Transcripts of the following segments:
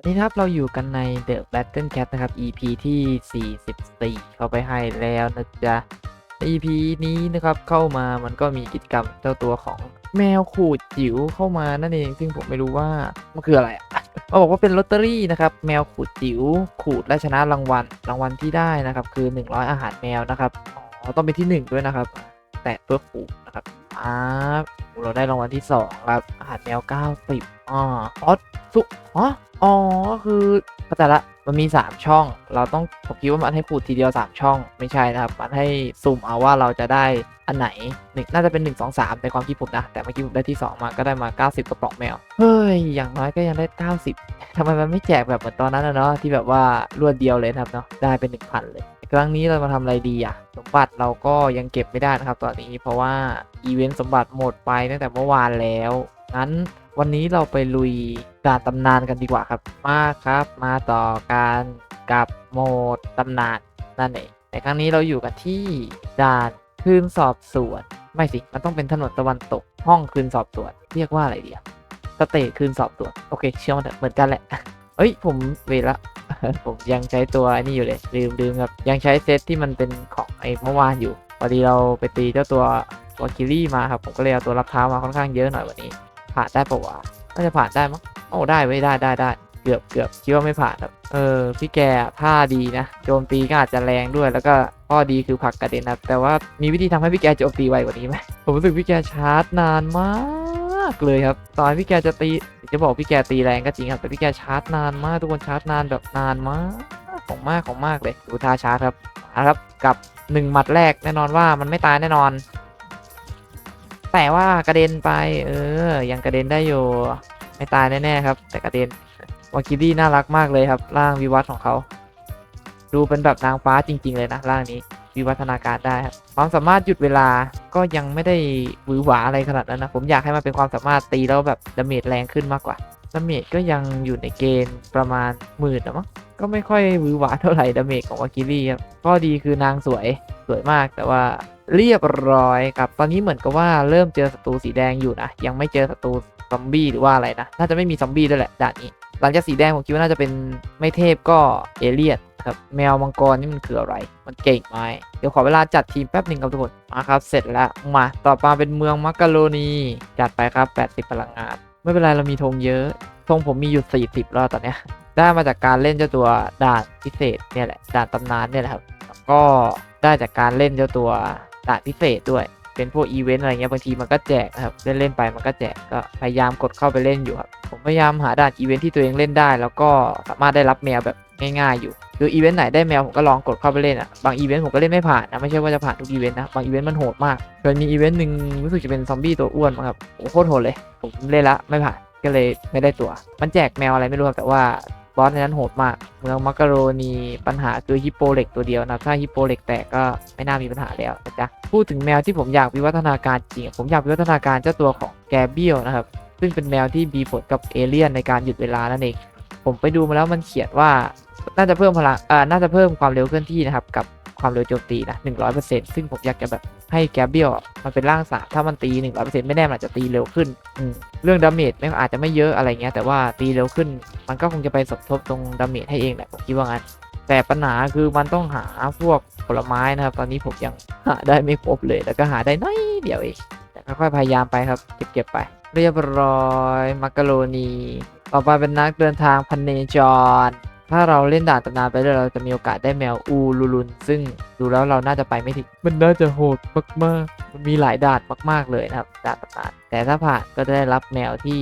วันนี้ครับเราอยู่กันใน The Battle Cat นะครับ EP ที่ 44 เข้าไปให้แล้วนะจ๊ะ EP นี้นะครับเข้ามามันก็มีกิจกรรมเจ้าตัวของแมวขูดจิ๋วเข้ามานั่นเอง ซึ่งผมไม่รู้ว่ามันคืออะไรอะมาบอกว่าเป็นลอตเตอรี่นะครับ แมวขูดจิ๋วขูดและชนะรางวัลรางวัลที่ได้นะครับ คือ 100 อาหารแมวนะครับอ๋อต้องเป็นที่ 1 ด้วยนะครับ ตะเพื่อขูดนะครับอ่าเราได้รางวัลที่ 2 ครับ อาหารแมว 90อ๋อออสสุอ๋ออ๋อคือเข้าใจละมันมี 3 ช่อง เราต้องผมคิดว่ามันให้ขูดทีเดียว 3 ช่อง ไม่ใช่นะครับ มันให้สุ่มเอาว่าเราจะได้อันไหนหนึ่งน่าจะเป็น 1 2 3ในความคิดผมนะ แต่เมื่อกี้ผมได้ที่ 2 มาก็ได้มา 90 กระป๋องแมว เฮ้ย อย่างน้อยก็ยังได้ 90 ทำไมมันไม่แจกแบบเหมือนตอนนั้นนะเนาะที่แบบว่ารวดเดียวเลยครับเนาะได้เป็น 1,000 เลย ครั้งนี้เรามาทำอะไรดีอะสมบัติเราก็ยังเก็บไม่ได้นะครับ ตอนนี้เพราะว่าอีเวนต์สมบัติหมดไปตั้งแต่เมื่อวานแล้วงั้นวันนี้เราไปลุยด่านตำนานกันดีกว่าครับ มาครับ มาต่อการกับโหมดตำนานนั่นเองในครั้งนี้เราอยู่กันที่ด่านคืนสอบสวน ไม่สิ มันต้องเป็นถนนตะวันตก ห้องคืนสอบสวน เรียกว่าอะไรดีอะสเตจคืนสอบสวน โอเค เชื่อมันเหมือนกันแหละ เอ้ย ผมเวละ ผมยังใช้ตัวไอ้นี่อยู่เลยลืมลืมครับ ยังใช้เซตที่มันเป็นของไอ้เมื่อวานอยู่พอดีเราไปตีเจ้าตัววาคิลี่มาครับ ผมก็เลยเอาตัวรับเท้ามาค่อนข้างเยอะหน่อยวันนี้ ผ่านได้ปะวะน่าจะผ่านได้มั้งโอ้ได้ไว้ยได้ได้ได้เกือบเกือบคิดว่าไม่ผ่านครับเออพี่แกท่าดีนะโจมตีก็อาจจะแรงด้วย แล้วก็ข้อดีคือผลักกระเด็นนะครับแต่ว่ามีวิธีทำให้พี่แกโจมตีไวกว่านี้ไหมผมรู้สึกพี่แกชาร์จนานมากเลยครับ ตอนพี่แกจะตี จะบอกพี่แกตีแรงก็จริงครับ แต่พี่แกชาร์จนานมากทุกคนชาร์จนานแบบนานมากของมากของมากเลยดูท่าชาร์จครับครับกับหนึ่งหมัดแรกแน่นอนว่ามันไม่ตายแน่นอน แต่ว่ากระเด็นไป เออ ยังกระเด็นได้อยู่ไม่ตายแน่ๆครับ แต่กระเด็นวากิลี่น่ารักมากเลยครับร่างวิวัฒน์ของเขา ดูเป็นแบบนางฟ้าจริง ๆ เลยนะร่างนี้ วิวัฒนาการได้ครับความสามารถหยุดเวลาก็ยังไม่ได้หวือหวาอะไรขนาดนั้นนะผมอยากให้มันเป็นความสามารถตีแล้วแบบดาเมจแรงขึ้นมากกว่าดาเมจก็ยังอยู่ในเกณฑ์ประมาณหมื่นนะมั้งก็ไม่ค่อยหวือหวาเท่าไหร่ดาเมจของวากิลี่ครับข้อดีคือนางสวยสวยมากแต่ว่าเรียบร้อยครับ ตอนนี้เหมือนกับว่าเริ่มเจอศัตรูสีแดงอยู่นะ ยังไม่เจอศัตรูซอมบี้หรือว่าอะไรนะ น่าจะไม่มีซอมบี้ด้วยแหละด่านนี้ หลังจากสีแดงผมคิดว่าน่าจะเป็นไม่เทพก็เอเลียนครับแมวมังกรนี่มันคืออะไร มันเก่งไหมเดี๋ยวขอเวลาจัดทีมแป๊บหนึ่งครับทุกคนมาครับ เสร็จแล้วมาต่อมาเป็นเมืองมักกะโรนีจัดไปครับ 80 พลังงาน ไม่เป็นไรเรามีธงเยอะธงผมมีอยู่ 40 แล้วตอนเนี้ยได้มาจากการเล่นเจ้าตัวด่านพิเศษเนี่ยแหละด่านตำนานเนี่ยแหละครับก็ได้จากการเล่นเจ้าตัวด่านพิเศษด้วย เป็นพวกอีเวนต์อะไรเงี้ยบางทีมันก็แจกนะครับเล่นๆไปมันก็แจกก็พยายามกดเข้าไปเล่นอยู่ครับผมพยายามหาด่านอีเวนต์ที่ตัวเองเล่นได้ แล้วก็สามารถได้รับแมวแบบง่ายๆอยู่คืออีเวนต์ไหนได้แมวผมก็ลองกดเข้าไปเล่นอะบางอีเวนต์ผมก็เล่นไม่ผ่านนะไม่ใช่ว่าจะผ่านทุกอีเวนต์นะบางอีเวนต์มันโหดมากเคยมีอีเวนต์หนึ่งรู้สึกจะเป็นซอมบี้ตัวอ้วนมาครับโอ้โหโคตรโหดเลย ผมเล่นละไม่ผ่านก็เลยไม่ได้ตัว มันแจกแมวอะไรไม่รู้ครับแต่ว่า บอสในนั้นโหดมาก เมืองมักกะโรนีปัญหาคือฮิปโปเล็กตัวเดียวนะถ้าฮิปโปเล็กแตกก็ไม่น่ามีปัญหาแล้วนะจ๊ะพูดถึงแมวที่ผมอยากวิวัฒนาการจริง ผมอยากวิวัฒนาการเจ้าตัวของแกเบียลนะครับซึ่งเป็นแมวที่มีผลกับเอเลี่ยนในการหยุดเวลานั่นเองผมไปดูมาแล้วมันเขียนว่าน่าจะเพิ่มพลังอ่าน่าจะเพิ่มความเร็วเคลื่อนที่นะครับกับ ความเร็วโจมตีนะ100%ซึ่งผมอยากจะแบบให้แกเบียลมันเป็นร่างสามถ้ามันตี100%ไม่แน่มันอาจจะตีเร็วขึ้นอืเรื่องดาเมจไม่อาจจะไม่เยอะอะไรเงี้ยแต่ว่าตีเร็วขึ้น มันก็คงจะไปสมทบตรงดาเมจให้เองแหละผมคิดว่างั้นแต่ปัญหาคือมันต้องหาพวกผลไม้นะครับ ตอนนี้ผมยังหาได้ไม่ครบเลยแล้วก็หาได้น้อยเดียวเองแต่ค่อยๆพยายามไปครับเก็บๆไป เรียบร้อย มักกะโรนี ต่อไปเป็นนักเดินทางพันเนจร ถ้าเราเล่นด่านตำนานไปเรื่อยเราจะมีโอกาสได้แมวอูลูลุน ซึ่งดูแล้วเราน่าจะไปไม่ถึง มันน่าจะโหดมากๆมันมีหลายด่านมาก ๆเลยนะครับด่านตำนาน แต่ถ้าผ่านก็จะได้รับแมวที่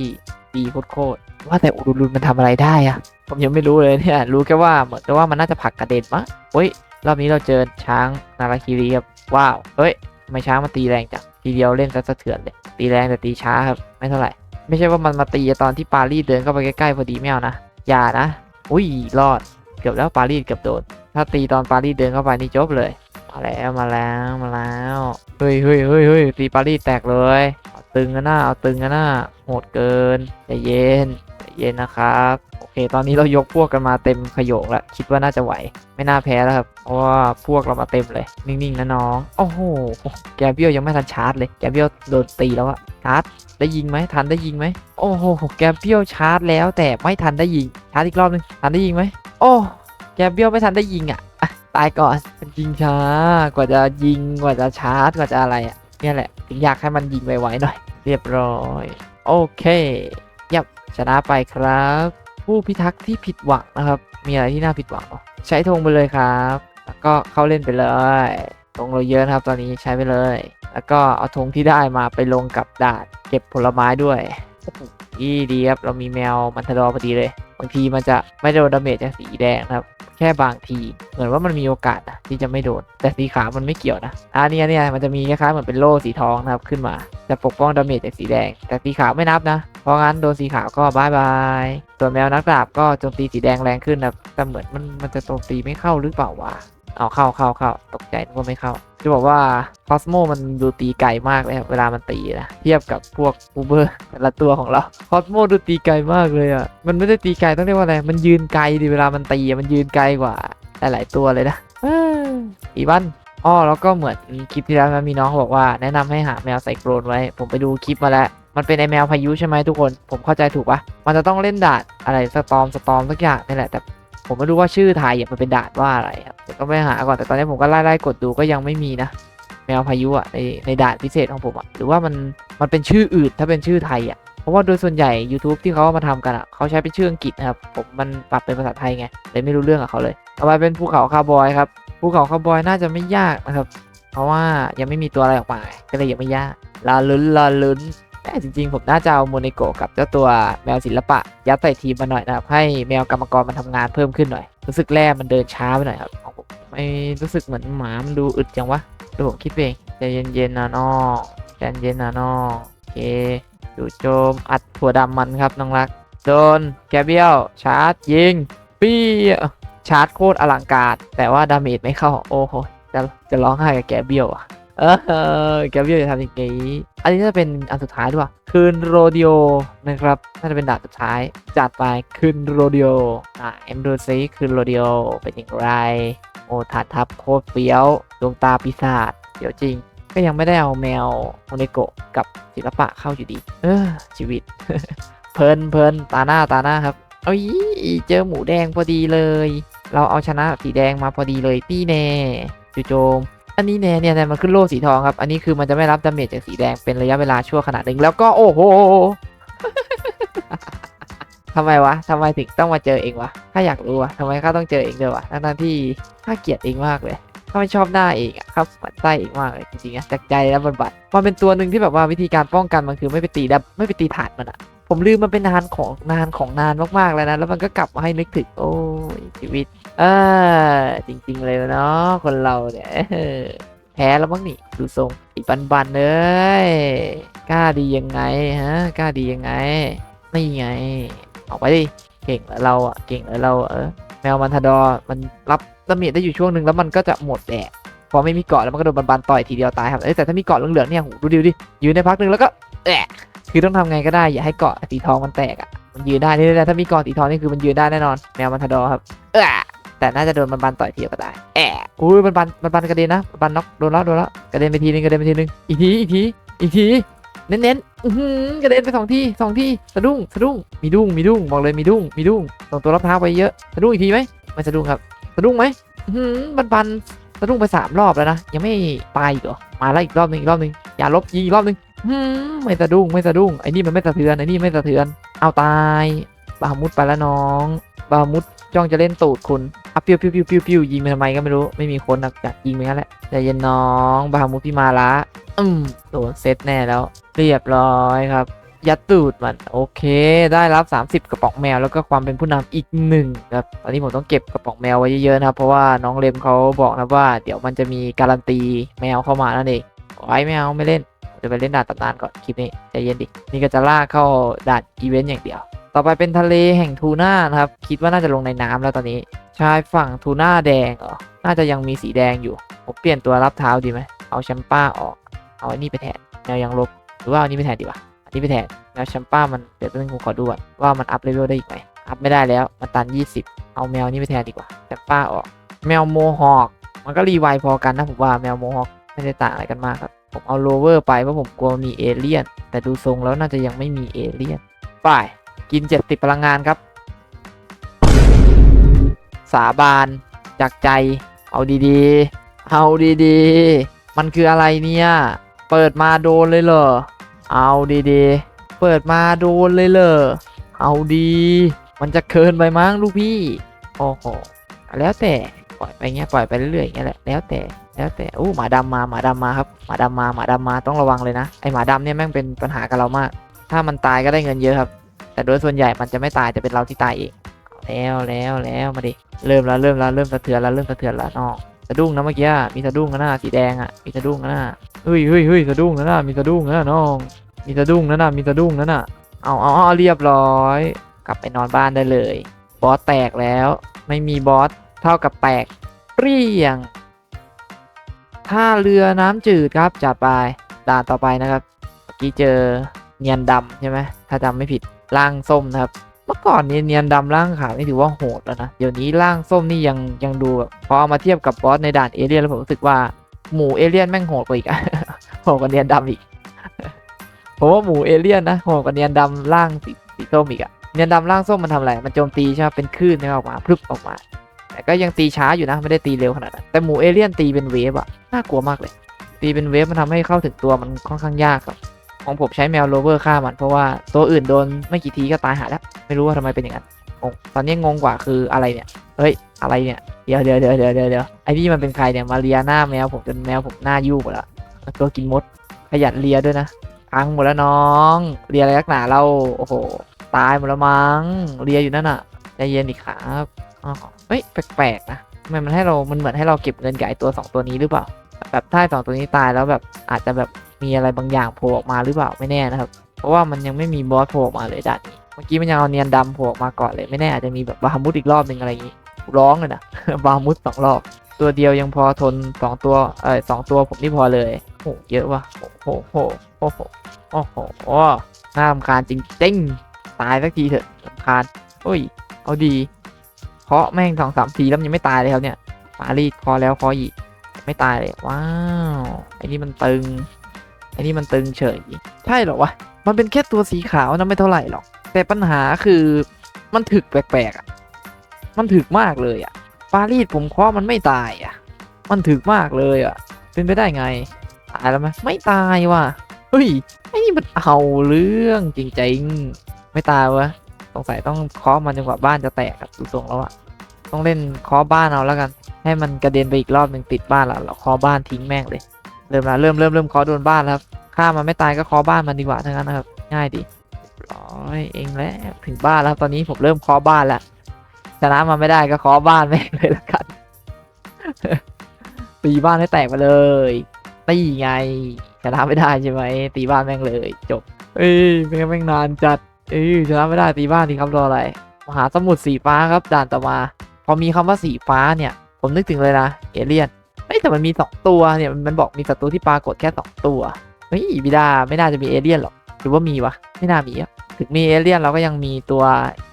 ดีโคตรๆว่าแต่อูลูลุนมันทำอะไรได้อะผมยังไม่รู้เลยเนี่ยรู้แค่ว่าเหมือนกับว่ามันน่าจะผลักกระเด็นมั้งเฮ้ยรอบนี้เราเจอช้างนาราคิรีครับว้าวเฮ้ยทำไมช้างมันตีแรงจังทีเดียวเล่นซะสะเทือนเลยตีแรงแต่ตีช้าครับไม่เท่าไหร่ ไม่ใช่ว่ามันมาตีตอนที่ปารีสเดินเข้าไปใกล้ๆพอดีไม่เอานะอย่านะ อุ้ยรอด เกือบแล้วปารีสเกือบโดน ถ้าตีตอนปารีสเดินเข้าไปนี่จบเลย มาแล้วมาแล้วมาแล้วเฮ้ยเฮ้ยเฮ้ยเฮ้ยตีปารีแตกเลยเอาตึงกันหน้าเอาตึงกันหน้าโหดเกินใจเย็นใจเย็นนะครับโอเค ตอนนี้เรายกพวกกันมาเต็มขโยงแล้วคิดว่าน่าจะไหว ไม่น่าแพ้แล้วครับเพราะว่าพวกเรามาเต็มเลย นิ่งๆนะน้องโอ้โหแกเบี้ยวยังไม่ทันชาร์จเลยแกเบี้ยวโดนตีแล้วอะชาร์จได้ยิงไหมทันได้ยิงไหมโอ้โหแกเบี้ยวชาร์จแล้วแต่ไม่ทันได้ยิงชาร์จอีกรอบหนึงทันได้ยิงไหมโอ้แกเบี้ยวไม่ทันได้ยิงอะอะ ตายก่อนมันยิงช้ากว่าจะยิงกว่าจะชาร์จกว่าจะอะไรอะเนี่ยแหละถึงอยากให้มันยิงไวๆหน่อย เรียบร้อย โอเคยับชนะไปครับ ผู้พิทักษ์ที่ผิดหวังนะครับ มีอะไรที่น่าผิดหวังใช้ธงไปเลยครับ แล้วก็เข้าเล่นไปเลยธงเราเยอะนะครับ ตอนนี้ใช้ไปเลย แล้วก็เอาธงที่ได้มาไปลงกับดานเก็บผลไม้ด้วยอีดีครับเรามีแมวมันทดอพอดีเลย บางทีมันจะไม่โดนดาเมจจากสีแดงนะครับ แค่บางที เหมือนว่ามันมีโอกาสนะที่จะไม่โดน แต่สีขาวมันไม่เกี่ยวนะอันนี้เนี่ยมันจะมีคล้ายๆเหมือนเป็นโล่สีทองนะครับขึ้นมา จะปกป้องดาเมจจากสีแดง แต่สีขาวไม่นับนะ เพราะงั้นโดนสีขาวก็บายบาย ส่วนแมวนักดาบก็โจมตีสีแดงแรงขึ้นนะแต่เหมือนมันมันจะโจมตีไม่เข้าหรือเปล่าวะ เอาเข้าเข้าเข้าตกใจนึกว่าไม่เข้าจะบอกว่าคอสโมมันดูตีไกลมากเลยครับเวลามันตีนะเทียบกับพวกอูเบอร์แต่ละตัวของเราคอสโมดูตีไกลมากเลยอะมันไม่ได้ตีไกลต้องเรียกว่าอะไรมันยืนไกลดิเวลามันตีอะมันยืนไกลกว่าหลายๆตัวเลยนะอีวันอ้อแล้วก็เหมือนคลิปที่แล้วนะมีน้องบอกว่าแนะนำให้หาแมวไซโครนไว้ ผมไปดูคลิปมาแล้ว มันเป็นไอแมวพายุใช่ไหมทุกคน ผมเข้าใจถูกปะมันจะต้องเล่นดานอะไรสตอมสตอมสักอย่างนี่แหละแต่ ผมไม่รู้ว่าชื่อไทยมันเป็นด่านว่าอะไรครับเดี๋ยวก็ไปหาก่อนแต่ตอนนี้ผมก็ไล่ไล่กดดูก็ยังไม่มีนะแมวพายุอะในในด่านพิเศษของผมอะหรือว่ามันมันเป็นชื่ออื่นถ้าเป็นชื่อไทยอะเพราะว่าโดยส่วนใหญ่ YouTube ที่เขามาทำกันอะเขาใช้เป็นชื่ออังกฤษนะครับผมมันปรับเป็นภาษาไทยไงเลยไม่รู้เรื่องกับเขาเลยต่อไปเป็นภูเขาคาบอยครับภูเขาคาบอยน่าจะไม่ยากนะครับ เพราะว่ายังไม่มีตัวอะไรออกมาก็เลยยังไม่ยากลาลุ้นลาลุ้น แต่จริงๆ ผมน่าจะเอาโมเนโกกับเจ้าตัวแมวศิลปะ ยัดใส่ทีมมาหน่อยนะครับ ให้แมวกรรมกรมันทำงานเพิ่มขึ้นหน่อย รู้สึกแร่มันเดินช้าไปหน่อยครับของผมไม่รู้สึกเหมือนหมามันดูอึดจังวะดูผมคิดเองใจเย็นๆนะน้องใจเย็นนะน้องโอเคดูโจมอัดถั่วดำมันครับน้องรักโดนแกเบียลชาร์จยิงปี้ชาร์จโคตรอลังการแต่ว่าดาเมจไม่เข้าโอ้โหจะจะร้องไห้กับแกเบียลอะ เออแกเบียลจะทำอย่างงี้อันนี้จะเป็นอันสุดท้ายด้วยว่ะคืนโรดิโอนะครับน่าจะเป็นดานสุดท้าย จัดไปคืนโรดิโออ่าเอ็มดูซิคืนโรดิโอเป็นอย่างไร โอ้ถาดทับโคตรเฟี้ยวดวงตาปีศาจเดี๋ยวจริง ก็ยังไม่ได้เอาแมวโมเนโกะกับศิลปะเข้าอยู่ดี เออชีวิต เพลินเพลินตาหน้าตาหน้าครับเอ้ยเจอหมูแดงพอดีเลย เราเอาชนะสีแดงมาพอดีเลยตี้แน่จู่โจม อันนี้แน่เนี่ยเนี่ยมันขึ้นโล่สีทองครับ อันนี้คือมันจะไม่รับดาเมจจากสีแดงเป็นระยะเวลาชั่วขณะหนึ่งแล้วก็โอ้โหทำไมวะทำไมถึงต้องมาเจอเองวะข้าอยากรู้วะทำไมข้าต้องเจอเองด้วยวะทั้งที่ข้าเกลียดเองมากเลยข้าไม่ชอบหน้าเองอะครับหมันไส้เองมากเลยจริงๆอะจากใจแล้วบันบัดมันเป็นตัวหนึ่งที่แบบว่าวิธีการป้องกันมันคือไม่ไปตีดับไม่ไปตีถาดมันอะ ผมลืมมันเป็นนานของนานของนานมากๆแล้วนะ แล้วมันก็กลับมาให้นึกถึง โอ้ยชีวิต เออจริง ๆ เลยเนาะคนเราเนี่ยแพ้แล้วมั้งนี่ดูทรงอีบันบันๆเลยกล้าดียังไงฮะกล้าดียังไงนี่ไง ออกไปดิเก่งเราอะเก่งเราเออแมวมันทดอร์มันรับดาเมจได้อยู่ช่วงหนึ่งแล้วมันก็จะหมดแดดพอไม่มีเกาะแล้วมันก็โดนบันบันๆต่อยทีเดียวตายครับเอ้แต่ถ้ามีเกาะเหลืองๆเนี่ยหูดูดิดิยืนในพักหนึ่งแล้วก็แอะ คือต้องทำไงก็ได้อย่าให้เกาะสีทองมันแตกอะมันยืนได้นี่แหละถ้ามีเกาะสีทองนี่คือมันยืนได้แน่นอนแมวมันทดอครับเออแต่น่าจะโดนมันบันต่อยทีเดียวก็ได้แอะอุ้ยมันบันมันบันกระเด็นนะบันน็อกโดนแล้วโดนแล้วกระเด็นไปทีนึงกระเด็นไปทีนึงอีกทีอีกทีอีกทีเน้นเน้นๆกระเด็นไปสองทีสองทีสะดุ้งสะดุ้งมีดุ้งมีดุ้งบอกเลยมีดุ้งมีดุ้งส่งตัวรับเท้าไปเยอะสะดุ้งอีกทีไหมไม่สะดุ้งครับสะดุ้งไหมอื้อหือมันบันสะดุ้งไปสามรอบแล้วนะยังไม่ตายอีกเหรอมาแล้วอีกรอบหนึงอีกรอบหนึงอย่าลบยิงอีกรอบหนึงอื้อ หือไม่สะดุ้งไม่สะดุ้งไอ้นี่มันไม่สะเทือนไอ้นี่ไม่สะเทือน เอาตายบามุดไปแล้วน้องบามุดจ้องจะเล่นตูดคุณอะปิ้วปิ้วปิ้วปิ้วปิ้วยิงไปทำไมก็ไม่รู้ไม่มีคนอยากยิงไปงั้นแหละใจเย็นน้องบาฮามุพี่มาละอืมโดนเซตแน่แล้ว เรียบร้อยครับ ยัดตูดมันโอเค ได้รับ 30 กระป๋องแมวแล้วก็ความเป็นผู้นำอีกหนึ่งครับตอนนี้ผมต้องเก็บกระป๋องแมวไว้เยอะๆนะครับเพราะว่าน้องเลมเขาบอกนะว่า เดี๋ยวมันจะมีการันตีแมวเข้ามานั่นเองไว้ไม่เอาไม่เล่น เดี๋ยวไปเล่นด่านตำนานก่อนคลิปนี้ใจเย็นดิ นี่ก็จะลากเข้าด่านอีเวนต์อย่างเดียว ต่อไปเป็นทะเลแห่งทูน่านะครับ คิดว่าน่าจะลงในน้ำแล้วตอนนี้ ชายฝั่งทูน่าแดงเหรอ น่าจะยังมีสีแดงอยู่ ผมเปลี่ยนตัวรับเท้าดีไหม เอาแชมป้าออก เอาอันนี้ไปแทนแมวยังลบ หรือว่าเอาอันนี้ไปแทนดีวะอันนี้ไปแทนแมวแชมป้ามันเดี๋ยวต้องขอดูก่อนว่ามันอัพเลเวลได้อีกไหม อัพไม่ได้แล้ว มันตัน 20 เอาแมวนี้ไปแทนดีกว่า แชมป้าออก แมวโมฮอค มันก็รีไวล์พอกันนะผมว่าแมวโมฮอคไม่ได้ต่างอะไรกันมากครับ ผมเอาโลเวอร์ไปเพราะผมกลัวมีเอเลี่ยน แต่ดูทรงแล้วน่าจะยังไม่มีเอเลี่ยนไปกิน70พลังงานครับ สาบานจากใจ เอาดีๆ เอาดีๆ มันคืออะไรเนี่ย เปิดมาโดนเลยเหรอ เอาดีๆ เปิดมาโดนเลยเหรอ เอาดี มันจะเคินไปมั้งลูกพี่ โอ้โห แล้วแต่ ปล่อยไปเงี้ย ปล่อยไปเรื่อยๆอย่างเงี้ยแหละ แล้วแต่ แล้วแต่อู้หมาดำมาหมาดำมาครับหมาดำมาหมาดำมาต้องระวังเลยนะไอหมาดำเนี่ยแม่งเป็นปัญหากับเรามาก ถ้ามันตายก็ได้เงินเยอะครับ แต่โดยส่วนใหญ่มันจะไม่ตายจะเป็นเราที่ตายเองแล้วแล้วแล้วมาดิเริ่มแล้วเริ่มแล้วเริ่มสะเทือนแล้วเริ่มสะเทือนแล้วน้องสะดุ้งนะเมื่อกี้มีสะดุ้งนะหน้าสีแดงอะมีสะดุ้งนะหน้าเฮ้ยเฮ้ยเฮ้ยสะดุ้งนะหน้ามีสะดุ้งนะน้อง มีสะดุ้งนะหน้ามีสะดุ้งนะน่ะเอาเอาเอาเรียบร้อย กลับไปนอนบ้านได้เลย บอสแตกแล้ว ไม่มีบอสเท่ากับแตกเปรี้ยง ท่าเรือน้ำจืดครับจัดไปด่านต่อไปนะครับเมื่อกี้เจอเนียนดำใช่ไหมถ้าจำไม่ผิดร่างส้มนะครับ เมื่อก่อนเนี่ยเนียนดำร่างขาวนี่ถือว่าโหดแล้วนะเดี๋ยวนี้ร่างส้มนี่ยังยังดูพอเอามาเทียบกับบอสในด่านเอเลี่ยนแล้วผมรู้สึกว่าหมูเอเลี่ยนแม่งโหดกว่าอีกโหดกว่าเนียนดำอีกผมว่าหมูเอเลี่ยนนะโหดกว่าเนียนดำร่างสีสีส้มอีกอะเนียนดำร่างส้มมันทำอะไร มันโจมตีใช่ไหมเป็นคลื่นออกมาพลึบออกมา แต่ก็ยังตีช้าอยู่นะไม่ได้ตีเร็วขนาดนั้นแต่หมูเอเลี่ยนตีเป็นเวฟอะน่ากลัวมากเลย ตีเป็นเวฟมันทำให้เข้าถึงตัวมันค่อนข้างยากครับของผมใช้แมวโรเวอร์ฆ่ามันเพราะว่าตัวอื่นโดนไม่กี่ทีก็ตายหาแล้ว ไม่รู้ว่าทำไมเป็นอย่างนั้นงงตอนนี้งงกว่าคืออะไรเนี่ยเฮ้ยอะไรเนี่ยเดี๋ยวเดี๋ยวเดี๋ยวเดี๋ยวเดี๋ยวเดี๋ยวไอ้นี่มันเป็นใครเนี่ยมาเลียหน้าแมวผมจนแมวผมหน้ายุ่งหมดแล้วตัวกินมดขยันเลียด้วยนะพังหมดแล้วน้องเลียอะไรนักหนาเราโอ้โหตายหมดแล้วมั้งเลียอยู่นั่นน่ะใจเย็นอีกครับอ๋อ เฮ้ยแปลกๆนะทำไมมันให้เรา มันเหมือนให้เราเก็บเงินกับไอตัวสองตัวนี้หรือเปล่า แบบถ้าสองตัวนี้ตายแล้วแบบอาจจะแบบมีอะไรบางอย่างโผล่ออกมาหรือเปล่าไม่แน่นะครับ เพราะว่ามันยังไม่มีบอสโผล่ออกมาเลยด่านนี้ เมื่อกี้มันยังเอาเนียนดำโผล่ออกมาก่อนเลยไม่แน่อาจจะมีแบบบาฮามุดอีกรอบหนึ่งอะไรอย่างงี้ร้องเลยนะบาฮามุดสองรอบ ตัวเดียวยังพอทนสองตัวเออสองตัวผมนี่พอเลยโอ้เยอะว่ะโอ้โหโอ้โหโอ้โหโอ้โหน่ารำคาญจริงๆตายสักทีเถอะรำคาญโอ้ยเอาดี เคาะแม่งสองสามทีแล้วมันยังไม่ตายเลยครับเนี่ยมารีดคอแล้วคออีกไม่ตายเลยว้าวไอ้นี่มันตึงไอ้นี่มันตึงเฉยใช่เหรอวะมันเป็นแค่ตัวสีขาวนะไม่เท่าไหร่หรอก แต่ปัญหาคือมันถึกแปลกๆอะมันถึกมากเลยอะปารีสผมเคาะมันไม่ตายอะ มันถึกมากเลยอะ เป็นไปได้ไงตายแล้วไหมไม่ตายว่ะเฮ้ยไอ้นี่มันเอาเรื่องจริงๆไม่ตายวะ งสัยต้องเคาะมันจนกว่าบ้านจะแตกอะดูทรงแล้วอะต้องเล่นเคาะบ้านเอาแล้วกัน ให้มันกระเด็นไปอีกรอบหนึ่งติดบ้านล้วเราเคาะบ้านทิ้งแม่งเลยเริ่มละเริ่มเริ่มเริ่มเคาะโดนบ้านแล้วครับฆ่ามันไม่ตายก็เคาะบ้านมันดีกว่าทั้งนั้นนะครับ ง่ายดีร้อยเองแล้วถึงบ้านแล้วตอนนี้ผมเริ่มเคาะบ้านแล้วชนะมันไม่ได้ก็เคาะบ้านแม่งเลยละกันตีบ้านให้แตกไปเลยตีไงชนะไม่ได้ใช่ไหมตีบ้านแม่งเลย จบ เอ้ยแม่งแม่งนานจัด เอ้ยชนะไม่ได้ตีบ้านดีครับรออะไร มหาสมุทรสีฟ้าครับด่านต่อมา พอมีคำว่าสีฟ้าเนี่ย ผมนึกถึงเลยนะเอเลี่ยนเฮ้ยแต่มันมีสองตัวเนี่ยมันบอกมีศัตรูที่ปรากฏแค่สองตัวเฮ้ยบิดาไม่น่าจะมีเอเลี่ยนหรอกหรือว่ามีวะไม่น่ามีอะถึงมีเอเลี่ยนเราก็ยังมีตัว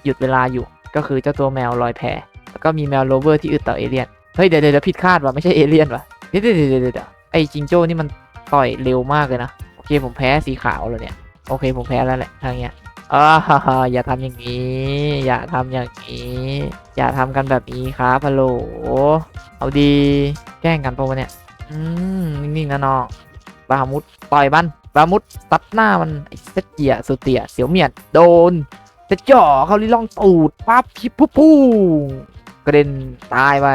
หยุดเวลาอยู่ ก็คือเจ้าตัวแมวลอยแพแล้วก็มีแมวโรเวอร์ที่อึดต่อเอเลี่ยนเฮ้ยเดี๋ยวเดี๋ยวผิดคาดว่ะไม่ใช่เอเลี่ยนว่ะเดี๋ยวเดี๋ยวเดี๋ยวเดี๋ยวไอจิงโจ้นี่มันต่อยเร็วมากเลยนะโอเคผมแพ้สีขาวแล้วเนี่ยโอเคผมแพ้แล้วแหละทางเนี้ย อ่าฮ่าฮ่าอย่าทำอย่างนี้ อย่าทำอย่างนี้ อย่าทำกันแบบนี้ครับฮัลโหลเอาดีแกล้งกันปะวะเนี่ย อืมนิ่งๆนะน้องบามุดต่อยมันบามุดตัดหน้ามันไอ้เซตเจียสุเตียเสียวเมียนโดนเซตจ่อเขาลิล่องตูดปั๊บพิปุ๊บปุ๊กระเด็นตายไป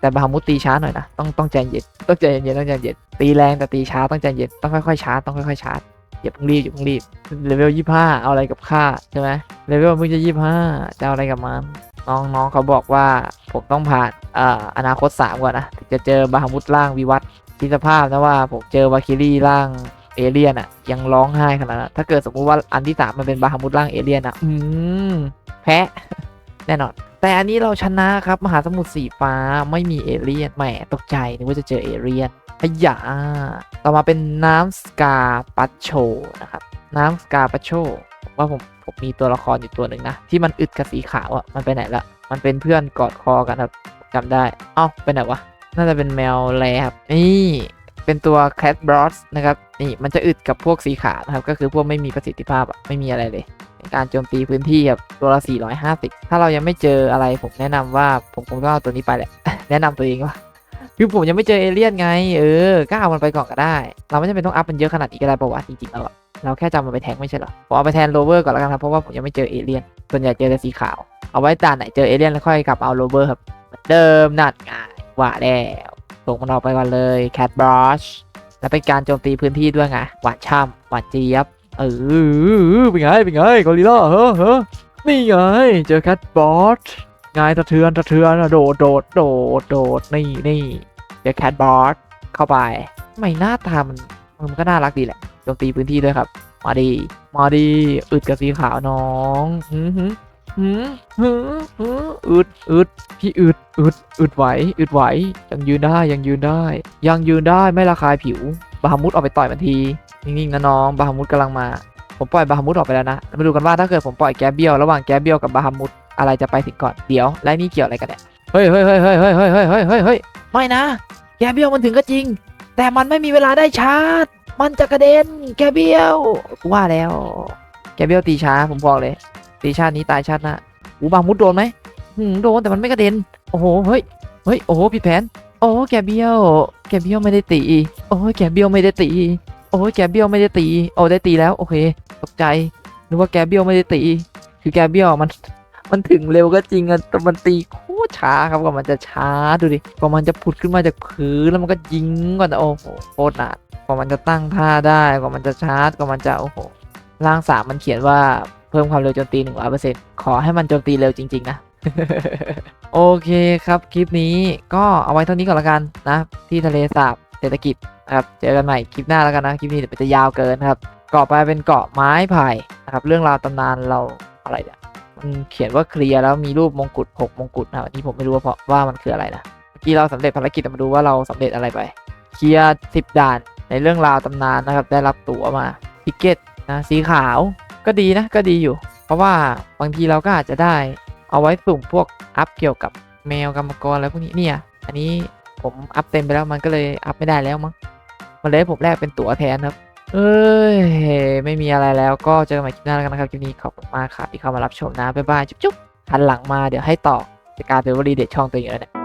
แต่บามุดตีช้าหน่อยนะต้องต้องใจเย็นต้องใจเย็นต้องใจเย็นตีแรงแต่ตีช้าต้องใจเย็นต้องค่อยๆช้าต้องค่อยๆช้า อย่าเพิ่งรีบอย่าเพิ่งรีบเลเวลยี่ห้าเอาอะไรกับข้าใช่ไหมเลเวลมึงจะยี่ห้าจะเอาอะไรกับมันน้องน้องเขาบอกว่าผมต้องผ่านอ่ออนาคตสามก่อนนะถึงจะเจอบาฮามุดร่างวิวัฒน์คิดสภาพนะว่าผมเจอวาคิรี่ร่างเอเลียนอะยังร้องไห้ขนาดนั้นถ้าเกิดสมมุติว่าอันที่สามมันเป็นบาฮามุดร่างเอเลียนอะอืมแพ้แน่นอนแต่อันนี้เราชนะครับ มหาสมุทรสีฟ้าไม่มีเอเลี่ยนแหมตกใจนึกว่าจะเจอเอเลี่ยน พยาต่อมาเป็นน้ำสกาปัชโชนะครับ น้ำสกาปัชโชผมว่าผมผมมีตัวละครอยู่ตัวหนึ่งนะ ที่มันอึดกับสีขาวอะมันไปไหนละมันเป็นเพื่อนกอดคอกันครับจำได้เอ้าไปไหนวะน่าจะเป็นแมวแลครับนี่เป็นตัว Cat b r o s นะครับนี่มันจะอึดกับพวกสีขาวนะครับ ก็คือพวกไม่มีประสิทธิภาพอะไม่มีอะไรเลยในการโจมตีพื้นที่ครับตัวละ450 ถ้าเรายังไม่เจออะไรผมแนะนำว่าผมคงต้องเอาตัวนี้ไปแหละ แนะนำตัวเองว่า คือผมยังไม่เจอเอเลี่ยนไง เออ ก็เอามันไปก่อนก็ได้ เราไม่จำเป็นต้องอัพมันเยอะขนาดนี้ก็ได้ปะวะจริงๆแล้วอะเราแค่จำมันไปแทงไม่ใช่เหรอ ผมเอาไปแทนโรเวอร์ก่อนแล้วกันครับ เพราะว่าผมยังไม่เจอเอเลี่ยน ส่วนใหญ่เจอแต่สีขาว เอาไว้ตาไหนเจอเอเลี่ยนแล้วค่อยกลับเอาโรเวอร์ครับเดิมนั่นไงว่าแล้วส่งมันออกไปก่อนเลย cat brush แล้วเป็นการโจมตีพื้นที่ด้วยไงหวานช่ำหวานเจี๊ยบ เออเป็นไงเป็นไงกอริลล่าเฮ้อเฮ้อนี่ไงเจอ cat brush ไงสะเทือนสะเทือนอะโดดโดดโดดโดดนี่นี่เจอ cat brush เข้าไปไม่หน้าตามันมันก็น่ารักดีแหละโจมตีพื้นที่ด้วยครับ มาดี มาดี อึดกับสีขาวน้องหืมหืมหืมหืมหืมอึดอึดพี่อึดอึดอึดไหวอึดไหวยังยืนได้ยังยืนได้ ยังยืนได้ไม่ระคายผิว บาฮามุดออกไปต่อยมันทีนิ่งๆนะน้องบาฮามุดกำลังมา ผมปล่อยบาฮามุดออกไปแล้วนะมาดูกันว่าถ้าเกิดผมปล่อยแกเบี้ยวระหว่างแกเบี้ยวกับบาฮามุด อะไรจะไปถึงก่อนเดี๋ยวและนี่เกี่ยวอะไรกันเนี่ยเฮ้ยเฮ้ยเฮ้ยเฮ้ยเฮ้ยเฮ้ยเฮ้ยเฮ้ยเฮ้ยเฮ้ยไม่นะแกบเบียวมันถึงก็จริง แต่มันไม่มีเวลาได้ชาร์จมันจะกระเด็นแกบเบียวกูว่าแล้ว แกบเบียวตีช้าผมบอกเลย ตีชาตินี้ตายชาติหน้าอูบามุดโดนไหมหืมโดนแต่มันไม่กระเด็นโอ้โหเฮ้ยเฮ้ยโอ้โหผิดแผน โอ้แกเบี้ยว แกเบี้ยวไม่ได้ตีโอ้ยแกเบี้ยวไม่ได้ตีโอ้ยแกเบี้ยวไม่ได้ตีโอ้ได้ตีแล้วโอเคตกใจนึกว่าแกเบี้ยวไม่ได้ตี คือแกเบี้ยวมัน มันถึงเร็วก็จริงอะแต่มันตีโคตรช้าครับกว่ามันจะช้าดูดิกว่ามันจะผุดขึ้นมาจากพื้นแล้วมันก็ยิงก่อนโอ้โหโคตรนานกว่ามันจะตั้งท่าได้กว่ามันจะชาร์จกว่ามันจะโอ้โหร่างสามมันเขียนว่าเพิ่มความเร็วโจมตีหนึ่งร้อยเปอร์เซ็นต์ขอให้มันโจมตีเร็วจริง ๆ นะ โอเคครับ คลิปนี้ก็เอาไว้เท่านี้ก่อนละกันนะ ที่ทะเลสาบเศรษฐกิจครับเจอกันใหม่คลิปหน้าแล้วกันนะ คลิปนี้เดี๋ยวมันจะยาวเกินครับเกาะไปเป็นเกาะไม้ไผ่นะครับ เรื่องราวตำนานเราอะไรเนี่ย เขียนว่าเคลียร์แล้วมีรูปมงกุฎหกมงกุฎนะอันนี้ผมไม่รู้ว่าเพราะว่ามันคืออะไรนะเมื่อกี้เราสำเร็จภารกิจมาดูว่าเราสำเร็จอะไรไป เคลียร์สิบด่านในเรื่องราวตำนานนะครับ ได้รับตั๋วมาทิเกตนะสีขาวก็ดีนะก็ดีอยู่ เพราะว่าบางทีเราก็อาจจะได้เอาไว้สุ่มพวกอัพเกี่ยวกับแมวกรรมกรอะไรพวกนี้เนี่ยอันนี้ผมอัพเต็มไปแล้วมันก็เลยอัพไม่ได้แล้วมั้งมันเลยผมแลกเป็นตั๋วแทนครับ เอ้ยไม่มีอะไรแล้วก็เจอกันใหม่คลิปหน้าแล้วกันนะครับคลิปนี้ขอบคุณมากครับที่เข้ามารับชมนะบ๊ายบายจุ๊บๆหันหลังมาเดี๋ยวให้ต่อจะการเป็นวลีเด็ดช่องตัวเองแล้วเนี่ย